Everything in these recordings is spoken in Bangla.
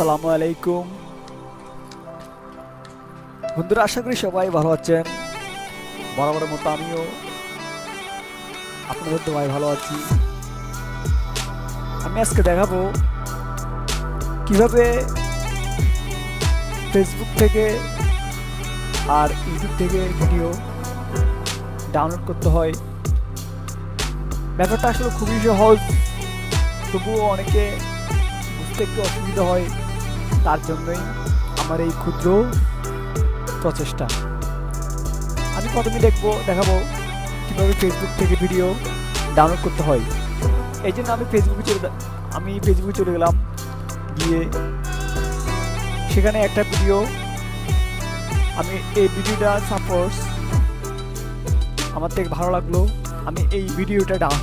আসসালামু আলাইকুম। বন্ধুরা, আশা করি সবাই ভালো আছেন। বরাবরের মতো আমিও আপনাদের ভাই ভালো আছি। আমি আজকে দেখাবো কীভাবে ফেসবুক থেকে আর ইউটিউব থেকে ভিডিও ডাউনলোড করতে হয়। ব্যাপারটা আসলে খুবই সহজ, তবুও অনেকে বুঝতে অসুবিধা হয়। তার জন্যই আমার এই ক্ষুদ্র প্রচেষ্টা। আমি প্রথমে দেখব, দেখাবো কীভাবে ফেসবুক থেকে ভিডিও ডাউনলোড করতে হয়। এই জন্য আমি ফেসবুকে চলে আমি ফেসবুকে চলে গেলাম। গিয়ে সেখানে একটা ভিডিও আমি এই ভিডিওটা সাপোজ আমার থেকে ভালো লাগল। আমি এই ভিডিওটা ডাউন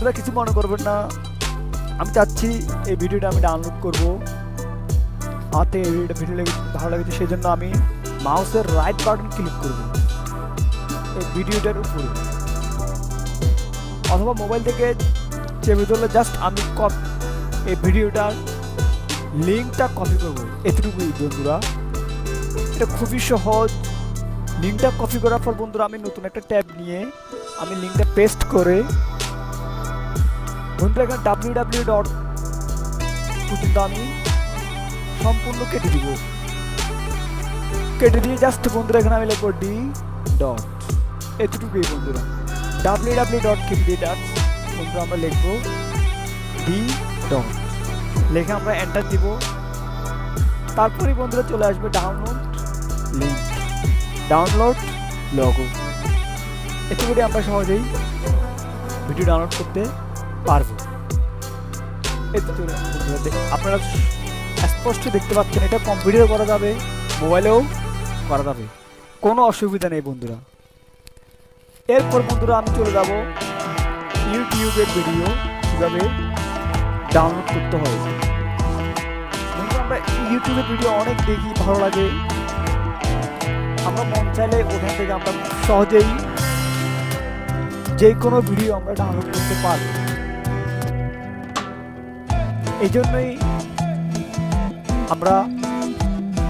বন্ধুরা কিছু মনে করবেন না। আমি চাচ্ছি এই ভিডিওটা আমি ডাউনলোড করব। হাতে এই ভিডিওটা ভিডিও ভালো লেগেছে সেই জন্য আমি মাউসের রাইট বাটন ক্লিক করব। এই ভিডিওটার উপরে। অথবা মোবাইল থেকে চেপে ধরলে জাস্ট আমি কপ এই ভিডিওটার লিঙ্কটা কপি করব। এতটুকুই বন্ধুরা। এটা খুবই সহজ। লিঙ্কটা কপি করার পর বন্ধুরা আমি নতুন একটা ট্যাব নিয়ে আমি লিঙ্কটা পেস্ট করে এখানে ডাব্লিউ ডাব্লিউ ডট আমি সম্পূর্ণ কেটে দিব। কেটে দিয়ে জাস্ট বন্ধুরা, এখানে আমি লিখব ডি ডট এতটুকুই বন্ধুরা। ডাব্লিউ ডাব্লিউ ডট কেটে দিয়ে ডাট বন্ধুরা, আমরা লিখব ডি ডট লিখে আমরা এন্টার দিব। তারপরে বন্ধুরা চলে আসবে ডাউনলোড লিঙ্ক ডাউনলোড লগো এতে করে আমরা সহজেই ভিডিও ডাউনলোড করতে পারব। আপনারা স্পষ্ট দেখতে পাচ্ছেন, এটা কম্পিউটারে করা যাবে, মোবাইলেও করা যাবে। কোনো অসুবিধা নেই বন্ধুরা। এরপর বন্ধুরা আমি চলে যাব। ইউটিউবের ভিডিও কীভাবে ডাউনলোড করতে হয়। আমরা ইউটিউবের ভিডিও অনেক দেখি, ভালো লাগে। আমরা মন চাইলে ওখান থেকে আমরা সহজেই যে কোনো ভিডিও আমরা ডাউনলোড করতে পারব। এই জন্যই আমরা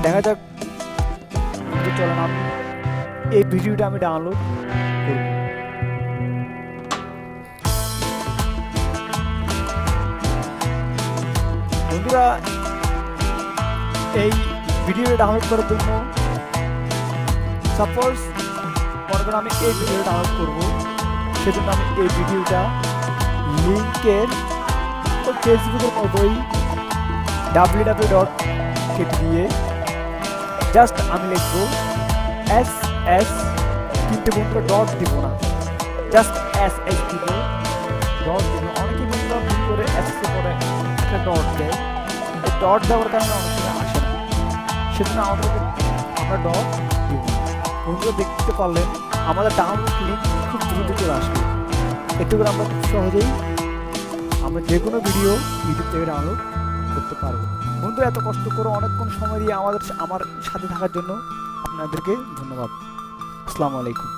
দেখা যাক চলেন এই ভিডিওটা আমি ডাউনলোড করব। বন্ধুরা, এই ভিডিওটা ডাউনলোড করার জন্য সাপোজ মনে করুন আমি এই ভিডিওটা ডাউনলোড করব, সেজন্য আমি এই ভিডিওটা লিঙ্কের তো ফেসবুকের মতোই ডাব্লিউ ডাব্লিউ ডট কেটে দিয়ে জাস্ট আমি লিখব এস এস কিন্তু বন্ধুরা ডট দিব না জাস্ট এস এস দিব ডট দিব অনেকে বন্ধুরা ভুল করে এস এস পরে একটা ডট দেয়। ডট দেওয়ার কারণে অনেক আসে না। সেজন্য আমাদেরকে আমরা ডট দিব। বন্ধুরা, দেখতে পারলেন আমাদের ডাউনলোড লিঙ্ক খুব দ্রুত চলে আসবে। এতে করে আমরা খুব সহজেই আমরা যে কোনো ভিডিও ইউটিউব থেকে ডাউনলোড করতে পারব। বন্ধু, এত কষ্ট করে অনেকক্ষণ সময় দিয়ে আমাদের, আমার সাথে থাকার জন্য আপনাদেরকে ধন্যবাদ। আসসালামু আলাইকুম।